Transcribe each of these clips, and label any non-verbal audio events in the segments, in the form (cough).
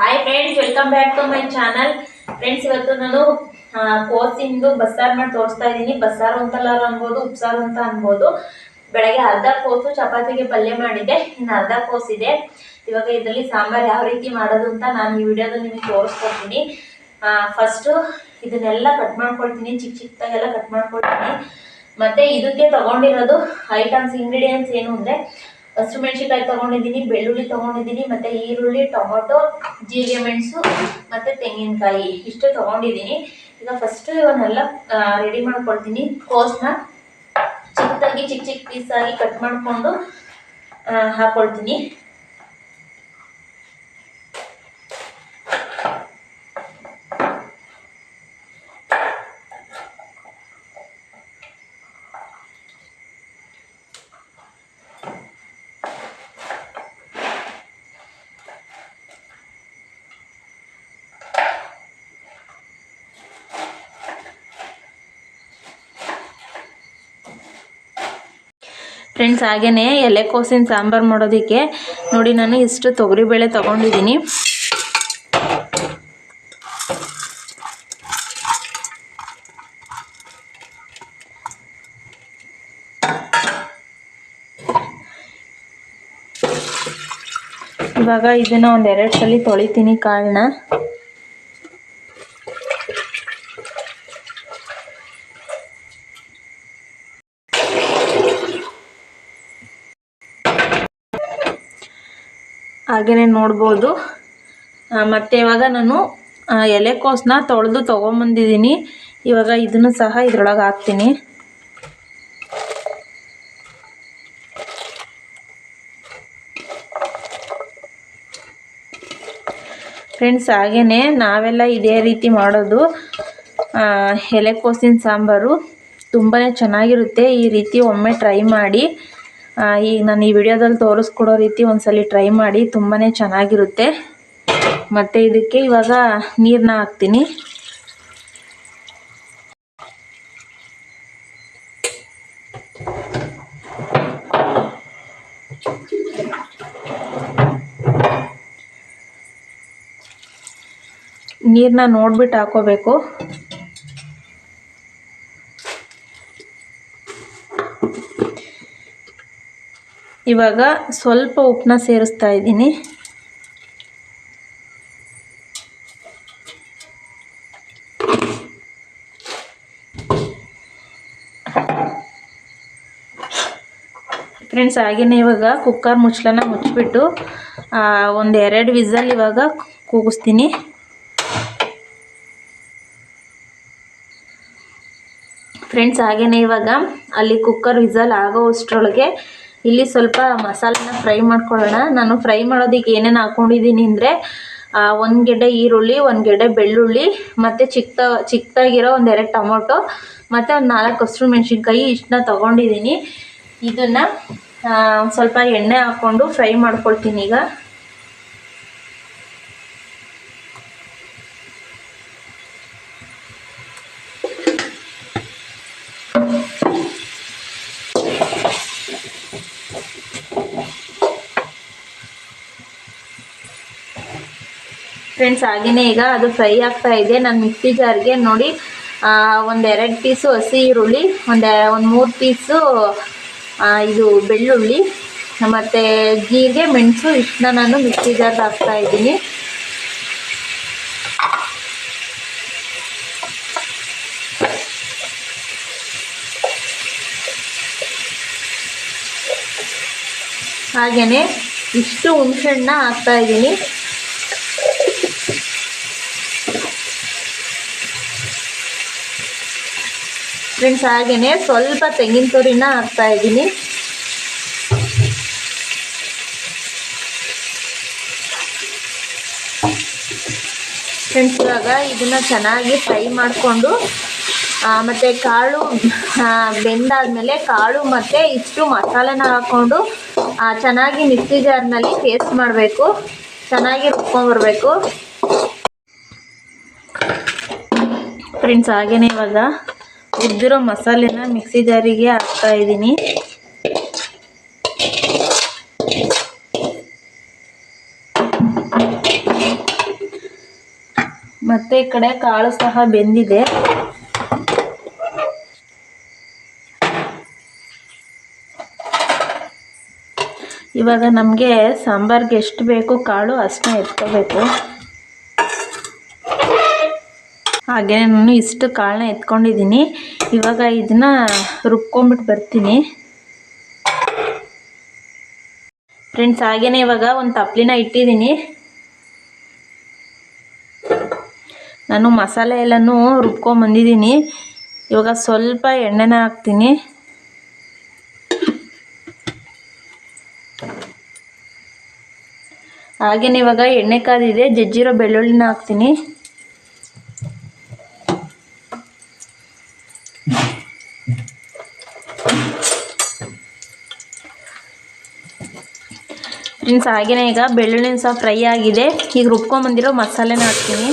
Hi friends welcome back to my channel friends ಇವತ್ತು ನಾನು ಕೋಸಿಂದು ಬಸ್ಸಾರು ಮಾಡಿ ತೋರಿಸ್ತಾ ಇದ್ದೀನಿ. ಬಸ್ಸಾರು ಅಂತಲ್ಲ ಅನ್ಬೋದು, ಉಪ್ಸಾರು ಅಂತ ಅನ್ಬೋದು. ಬೆಳಗ್ಗೆ ಅರ್ಧ ಕೋಸು ಚಪಾತಿಗೆ ಪಲ್ಯ ಮಾಡಿದ್ದೆ. ಇನ್ನು ಅರ್ಧ ಕೋಸಿದೆ ಇವಾಗ ಇದರಲ್ಲಿ ಸಾಂಬಾರು ಯಾವ ರೀತಿ ಮಾಡೋದು ಅಂತ ನಾನು ಈ ವಿಡಿಯೋದಲ್ಲಿ ನಿಮಗೆ ತೋರಿಸ್ಕೊಡ್ತೀನಿ. ಫಸ್ಟು ಇದನ್ನೆಲ್ಲ ಕಟ್ ಮಾಡ್ಕೊಳ್ತೀನಿ. ಚಿಕ್ಕ ಚಿಕ್ಕದಾಗೆಲ್ಲ ಕಟ್ ಮಾಡ್ಕೊಳ್ತೀನಿ. ಮತ್ತೆ ಇದಕ್ಕೆ ತಗೊಂಡಿರೋದು ಐಟಮ್ಸ್ ಇಂಗ್ರೀಡಿಯೆಂಟ್ಸ್ ಏನು ಅಂದರೆ ಹಸಿರು ಮೆಣಸಿನ್ಕಾಯಿ ತಗೊಂಡಿದ್ದೀನಿ ಬೆಳ್ಳುಳ್ಳಿ ತಗೊಂಡಿದ್ದೀನಿ ಮತ್ತೆ ಈರುಳ್ಳಿ, ಟೊಮೊಟೊ, ಜೀರಿಗೆ ಮೆಣಸು, ಮತ್ತೆ ತೆಂಗಿನಕಾಯಿ ಇಷ್ಟು ತಗೊಂಡಿದ್ದೀನಿ ಈಗ ಫಸ್ಟ್ ಇವನ್ನೆಲ್ಲ ರೆಡಿ ಮಾಡ್ಕೊಳ್ತೀನಿ. ಕೋಸ್ನ ಚಿಕ್ಕದಾಗಿ, ಚಿಕ್ಕ ಚಿಕ್ಕ ಆಗಿ ಕಟ್ ಮಾಡಿಕೊಂಡು ಹಾಕೊಳ್ತೀನಿ. ಫ್ರೆಂಡ್ಸ್ ಹಾಗೆಯೇ ಎಲೆಕೋಸಿನ ಸಾಂಬಾರು ಮಾಡೋದಕ್ಕೆ ನೋಡಿ ನಾನು ಇಷ್ಟು ತೊಗರಿಬೇಳೆ ತೊಗೊಂಡಿದ್ದೀನಿ. ಇವಾಗ ಇದನ್ನು ಒಂದೆರಡು ಸಲ ತೊಳಿತೀನಿ ಕಾಳನ್ನ. ಹಾಗೆಯೇ ನೋಡ್ಬೋದು. ಮತ್ತು ಇವಾಗ ನಾನು ಎಲೆಕೋಸನ್ನ ತೊಳೆದು ತೊಗೊಂಬಂದಿದ್ದೀನಿ. ಇವಾಗ ಇದನ್ನು ಸಹ ಇದ್ರೊಳಗೆ ಹಾಕ್ತೀನಿ. ಫ್ರೆಂಡ್ಸ್ ಹಾಗೆಯೇ ನಾವೆಲ್ಲ ಇದೇ ರೀತಿ ಮಾಡೋದು. ಎಲೆಕೋಸಿನ ಸಾಂಬಾರು ತುಂಬಾ ಚೆನ್ನಾಗಿರುತ್ತೆ. ಈ ರೀತಿ ಒಮ್ಮೆ ಟ್ರೈ ಮಾಡಿ. ಈಗ ನಾನು ಈ ವಿಡಿಯೋದಲ್ಲಿ ತೋರಿಸ್ಕೊಡೋ ರೀತಿ ಒಂದ್ಸಲಿ ಟ್ರೈ ಮಾಡಿ ತುಂಬಾ ಚೆನ್ನಾಗಿರುತ್ತೆ. ಮತ್ತು ಇದಕ್ಕೆ ಇವಾಗ ನೀರನ್ನ ಹಾಕ್ತೀನಿ. ನೀರನ್ನ ನೋಡ್ಬಿಟ್ಟು ಹಾಕೋಬೇಕು. ಇವಾಗ ಸ್ವಲ್ಪ ಉಪ್ಪನ್ನ ಸೇರಿಸ್ತಾ ಇದ್ದೀನಿ. ಫ್ರೆಂಡ್ಸ್ ಹಾಗೆಯೇ ಇವಾಗ ಕುಕ್ಕರ್ ಮುಚ್ಚಳನ ಮುಚ್ಚಿಬಿಟ್ಟು ಒಂದು ಎರಡು ವಿಸಲ್ ಇವಾಗ ಕೂಗಿಸ್ತೀನಿ. ಫ್ರೆಂಡ್ಸ್ ಹಾಗೆಯೇ ಇವಾಗ ಅಲ್ಲಿ ಕುಕ್ಕರ್ ವಿಸಲ್ ಆಗೋ ಅಷ್ಟರೊಳಗೆ ಇಲ್ಲಿ ಸ್ವಲ್ಪ ಮಸಾಲೆನ ಫ್ರೈ ಮಾಡ್ಕೊಳ್ಳೋಣ. ನಾನು ಫ್ರೈ ಮಾಡೋದಕ್ಕೆ ಏನೇನು ಹಾಕೊಂಡಿದ್ದೀನಿ ಅಂದರೆ ಒಂದು ಗೆಡ್ಡೆ ಈರುಳ್ಳಿ, ಒಂದು ಗೆಡ್ಡೆ ಬೆಳ್ಳುಳ್ಳಿ, ಮತ್ತು ಚಿಕ್ಕ ಚಿಕ್ಕದಾಗಿರೋ ಒಂದೆರಡು ಟೊಮೊಟೊ, ಮತ್ತು ಒಂದು ನಾಲ್ಕು ಹಸಿರು ಮೆಣಸಿನ್ಕಾಯಿ ಇಷ್ಟನ್ನ ತೊಗೊಂಡಿದ್ದೀನಿ. ಇದನ್ನು ಸ್ವಲ್ಪ ಎಣ್ಣೆ ಹಾಕ್ಕೊಂಡು ಫ್ರೈ ಮಾಡ್ಕೊಳ್ತೀನಿ ಈಗ. ಫ್ರೆಂಡ್ಸ್ ಹಾಗೆಯೇ ಈಗ ಅದು ಫ್ರೈ ಆಗ್ತಾ ಇದೆ. ನಾನು ಮಿಕ್ಸಿ ಜಾರ್ಗೆ ನೋಡಿ ಒಂದೆರಡು ಪೀಸು ಹಸಿ ಈರುಳ್ಳಿ, ಒಂದು ಒಂದು ಮೂರು ಪೀಸು ಇದು ಬೆಳ್ಳುಳ್ಳಿ, ಮತ್ತು ಜೀರಿಗೆ, ಮೆಣಸು, ಇಷ್ಟನ್ನ ನಾನು ಮಿಕ್ಸಿ ಜಾರ್ಗೆ ಹಾಕ್ತಾ ಇದ್ದೀನಿ. ಹಾಗೆಯೇ ಇಷ್ಟು ಹುಣಸೆಹಣ್ಣ ಹಾಕ್ತಾ ಇದ್ದೀನಿ. ಫ್ರೆಂಡ್ಸ್ ಹಾಗೆಯೇ ಸ್ವಲ್ಪ ತೆಂಗಿನ ತುರಿನ ಹಾಕ್ತಾ ಇದ್ದೀನಿ. ಫ್ರೆಂಡ್ಸ್ ಇವಾಗ ಇದನ್ನ ಚೆನ್ನಾಗಿ ಫ್ರೈ ಮಾಡಿಕೊಂಡು ಮತ್ತು ಕಾಳು ಬೆಂದಾದಮೇಲೆ ಕಾಳು ಮತ್ತು ಇಷ್ಟು ಮಸಾಲೆನ ಹಾಕ್ಕೊಂಡು ಚೆನ್ನಾಗಿ ಮಿಕ್ಸಿ ಜಾರ್ನಲ್ಲಿ ಪೇಸ್ಟ್ ಮಾಡಬೇಕು. ಚೆನ್ನಾಗಿ ರುಬ್ಕೊಂಡ್ಬರ್ಬೇಕು ಫ್ರೆಂಡ್ಸ್ ಹಾಗೆಯೇ ಇವಾಗ ಉದ್ದಿರೋ ಮಸಾಲೆನ ಮಿಕ್ಸಿ ಜಾರಿಗೆ ಹಾಕ್ತಾ ಇದ್ದೀನಿ. ಮತ್ತೆ ಈ ಕಡೆ ಕಾಳು ಸಹ ಬೆಂದಿದೆ. ಇವಾಗ ನಮಗೆ ಸಾಂಬಾರ್ಗೆ ಎಷ್ಟು ಬೇಕು ಕಾಳು ಅಷ್ಟನ್ನ ಎತ್ಕೋಬೇಕು. ಹಾಗೆ ನಾನು ಇಷ್ಟು ಕಾಳನ್ನ ಎತ್ಕೊಂಡಿದ್ದೀನಿ. ಇವಾಗ ಇದನ್ನ ರುಬ್ಕೊಂಬಿಟ್ಟು ಬರ್ತೀನಿ. ಫ್ರೆಂಡ್ಸ್ ಹಾಗೆಯೇ ಇವಾಗ ಒಂದು ತಪ್ಲಿನ ಇಟ್ಟಿದ್ದೀನಿ. ನಾನು ಮಸಾಲೆ ಎಲ್ಲನೂ ರುಬ್ಕೊಂಬಂದಿದ್ದೀನಿ ಇವಾಗ ಸ್ವಲ್ಪ ಎಣ್ಣೆನ ಹಾಕ್ತೀನಿ. ಹಾಗೆಯೇ ಇವಾಗ ಎಣ್ಣೆ ಕಾದಿದೆ. ಜಜ್ಜಿರೋ ಬೆಳ್ಳುಳ್ಳಿನ ಹಾಕ್ತೀನಿ. ಫ್ರೆಂಡ್ಸ್ ಸಾಗೇನೆ, ಈಗ ಬೆಳ್ಳುಳ್ಳಿನ ಸಹ ಫ್ರೈ ಆಗಿದೆ. ಈಗ ರುಬ್ಕೊಂಬಂದಿರೋ ಮಸಾಲೆನ ಹಾಕ್ತೀನಿ.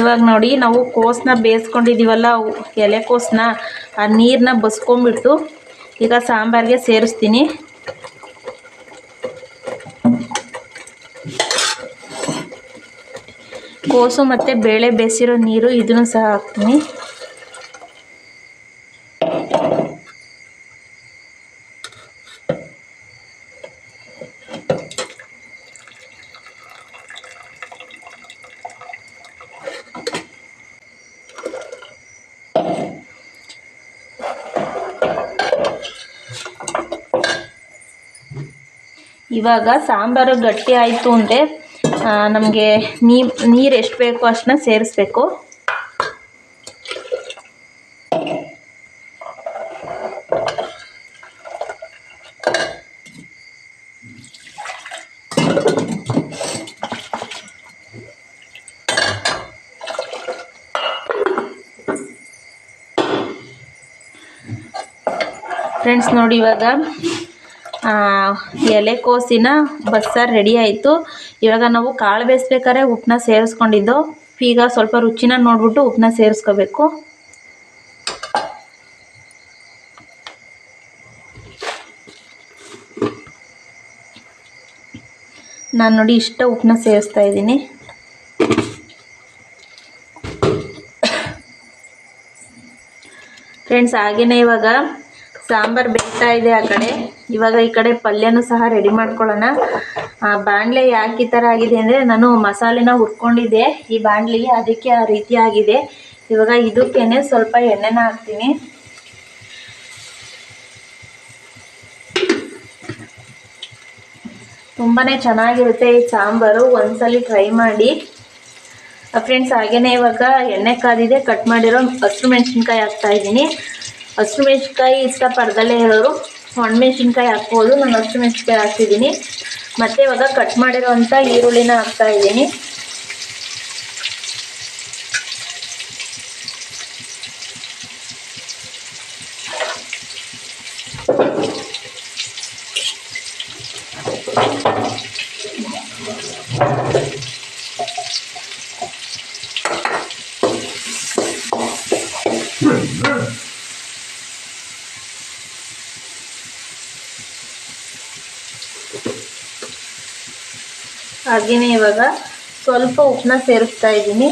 ಇವಾಗ ನೋಡಿ, ನಾವು ಕೋಸನ್ನ ಬೇಯಿಸ್ಕೊಂಡಿದ್ದೀವಲ್ಲ ಎಲೆಕೋಸನ್ನ ಆ ನೀರನ್ನ ಬಸ್ಕೊಂಬಿಟ್ಟು ಈಗ ಸಾಂಬಾರಿಗೆ ಸೇರಿಸ್ತೀನಿ. ಕೋಸು ಮತ್ತು ಬೇಳೆ ಬೇಯಿಸಿರೋ ನೀರು ಇದನ್ನು ಸಹ ಹಾಕ್ತೀನಿ. ಇವಾಗ ಸಾಂಬಾರು ಗಟ್ಟಿ ಆಯಿತು ಅಂದರೆ ನಮಗೆ ನೀರು ಎಷ್ಟು ಬೇಕೋ ಅಷ್ಟನ್ನ ಸೇರಿಸ್ಬೇಕು. ಫ್ರೆಂಡ್ಸ್ ನೋಡಿ ಇವಾಗ ಎಲೆಕೋಸಿನ ಬಸ್ಸಾರು ರೆಡಿ ಆಯಿತು. ಇವಾಗ ನಾವು ಕಾಳು ಬೇಯಿಸ್ಬೇಕಾದ್ರೆ ಉಪ್ಪನ್ನ ಸೇರಿಸ್ಕೊಂಡಿದ್ದು, ಈಗ ಸ್ವಲ್ಪ ರುಚಿನ ನೋಡ್ಬಿಟ್ಟು ಉಪ್ಪನ್ನ ಸೇರಿಸ್ಕೋಬೇಕು. ನಾನು ನೋಡಿ ಇಷ್ಟ ಉಪ್ಪನ್ನ ಸೇರಿಸ್ತಾ ಇದ್ದೀನಿ. (coughs) ಫ್ರೆಂಡ್ಸ್ ಹಾಗೆಯೇ ಇವಾಗ ಸಾಂಬಾರು ಬೇಯ್ತಾ ಇದೆ ಆ ಕಡೆ. ಇವಾಗ ಈ ಕಡೆ ಪಲ್ಯನೂ ಸಹ ರೆಡಿ ಮಾಡ್ಕೊಳ್ಳೋಣ. ಬಾಣಲೆ ಯಾಕೆ ಈ ಥರ ಆಗಿದೆ ಅಂದರೆ ನಾನು ಮಸಾಲೆನ ಹುರ್ಕೊಂಡಿದ್ದೆ. ಈ ಬಾಣಲಿಗೆ ಅದಕ್ಕೆ ಆ ರೀತಿ ಆಗಿದೆ. ಇವಾಗ ಇದಕ್ಕೇನೆ ಸ್ವಲ್ಪ ಎಣ್ಣೆನ ಹಾಕ್ತೀನಿ. ತುಂಬಾ ಚೆನ್ನಾಗಿರುತ್ತೆ ಈ ಸಾಂಬಾರು. ಒಂದ್ಸಲಿ ಟ್ರೈ ಮಾಡಿ. ಫ್ರೆಂಡ್ಸ್ ಹಾಗೇನೆ ಇವಾಗ ಎಣ್ಣೆ ಕಾದಿದೆ. ಕಟ್ ಮಾಡಿರೋ ಹಸಿರು ಮೆಣಸಿನ್ಕಾಯಿ ಹಾಕ್ತಾ ಇದ್ದೀನಿ. ಇಷ್ಟ ಇಷ್ಟಪಡ್ದಲೇ ಇರೋರು ಒಣಮೆಣ್ಸಿನ್ಕಾಯಿ ಹಾಕ್ಬೋದು. ನಾನು ಹಸಿಮೆಣ್ಸಿನ್ಕಾಯಿ ಹಾಕ್ತಿದ್ದೀನಿ ಮತ್ತು ಇವಾಗ ಕಟ್ ಮಾಡಿರೋವಂಥ ಈರುಳ್ಳಿನ ಹಾಕ್ತಾ ಹಾಗೆಯೇ ಇವಾಗ ಸ್ವಲ್ಪ ಉಪ್ಪನ್ನ ಸೇರಿಸ್ತಾ ಇದ್ದೀನಿ.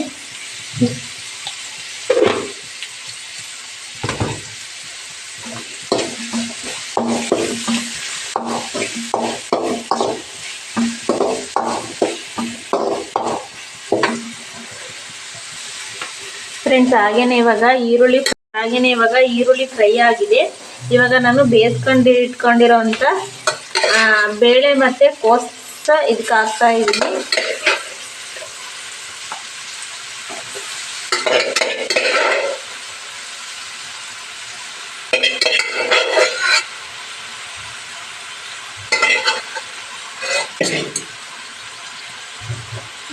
ಫ್ರೆಂಡ್ಸ್ ಹಾಗೇನೆ ಇವಾಗ ಈರುಳ್ಳಿ ಹಾಗೇನೆ ಇವಾಗ ಈರುಳ್ಳಿ ಫ್ರೈ ಆಗಿದೆ. ಇವಾಗ ನಾನು ಬೇಯಿಸ್ಕೊಂಡು ಇಟ್ಕೊಂಡಿರೋ ಅಂತ ಬೇಳೆ ಮತ್ತು ಕೋಸ್ ಇದಕ್ಕೆ ಹಾಕ್ತಾ ಇದ್ದೀನಿ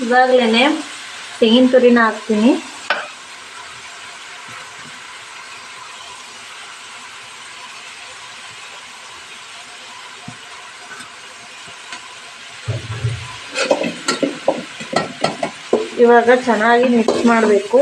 ಇವಾಗಲೇ ತೆಂಗಿನ ತುರಿನ ಹಾಕ್ತೀನಿ. ಇವಾಗ ಚೆನ್ನಾಗಿ ಮಿಕ್ಸ್ ಮಾಡಬೇಕು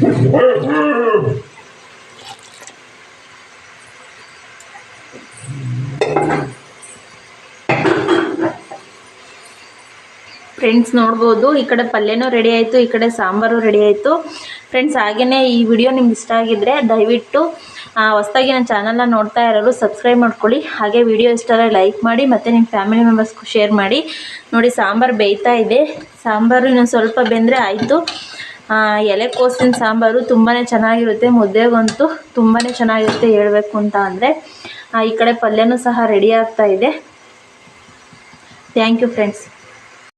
Mm-hmm. ಫ್ರೆಂಡ್ಸ್ ನೋಡ್ಬೋದು. ಈ ಕಡೆ ಪಲ್ಯನೂ ರೆಡಿ ಆಯಿತು, ಈ ಕಡೆ ಸಾಂಬಾರು ರೆಡಿ ಆಯಿತು. ಫ್ರೆಂಡ್ಸ್ ಹಾಗೆಯೇ ಈ ವಿಡಿಯೋ ನಿಮ್ಗೆ ಇಷ್ಟ ಆಗಿದ್ರೆ ದಯವಿಟ್ಟು ಹೊಸ್ದಾಗಿ ನನ್ನ ಚಾನಲ್ನ ನೋಡ್ತಾ ಇರೋರು ಸಬ್ಸ್ಕ್ರೈಬ್ ಮಾಡ್ಕೊಳ್ಳಿ. ಹಾಗೆ ವಿಡಿಯೋ ಇಷ್ಟ ಆದರೆ ಲೈಕ್ ಮಾಡಿ, ಮತ್ತು ನಿಮ್ಮ ಫ್ಯಾಮಿಲಿ ಮೆಂಬರ್ಸ್ಗೂ ಶೇರ್ ಮಾಡಿ. ನೋಡಿ, ಸಾಂಬಾರು ಬೇಯ್ತಾ ಇದೆ. ಸಾಂಬಾರು ಇನ್ನೊಂದು ಸ್ವಲ್ಪ ಬೆಂದರೆ ಆಯಿತು. ಎಲೆಕೋಸಿನ ಸಾಂಬಾರು ತುಂಬಾ ಚೆನ್ನಾಗಿರುತ್ತೆ. ಮುದ್ದೆಗಂತೂ ತುಂಬಾ ಚೆನ್ನಾಗಿರುತ್ತೆ ಹೇಳಬೇಕು ಅಂತ ಅಂದರೆ. ಈ ಕಡೆ ಪಲ್ಯನೂ ಸಹ ರೆಡಿ ಆಗ್ತಾ ಇದೆ. Thank you friends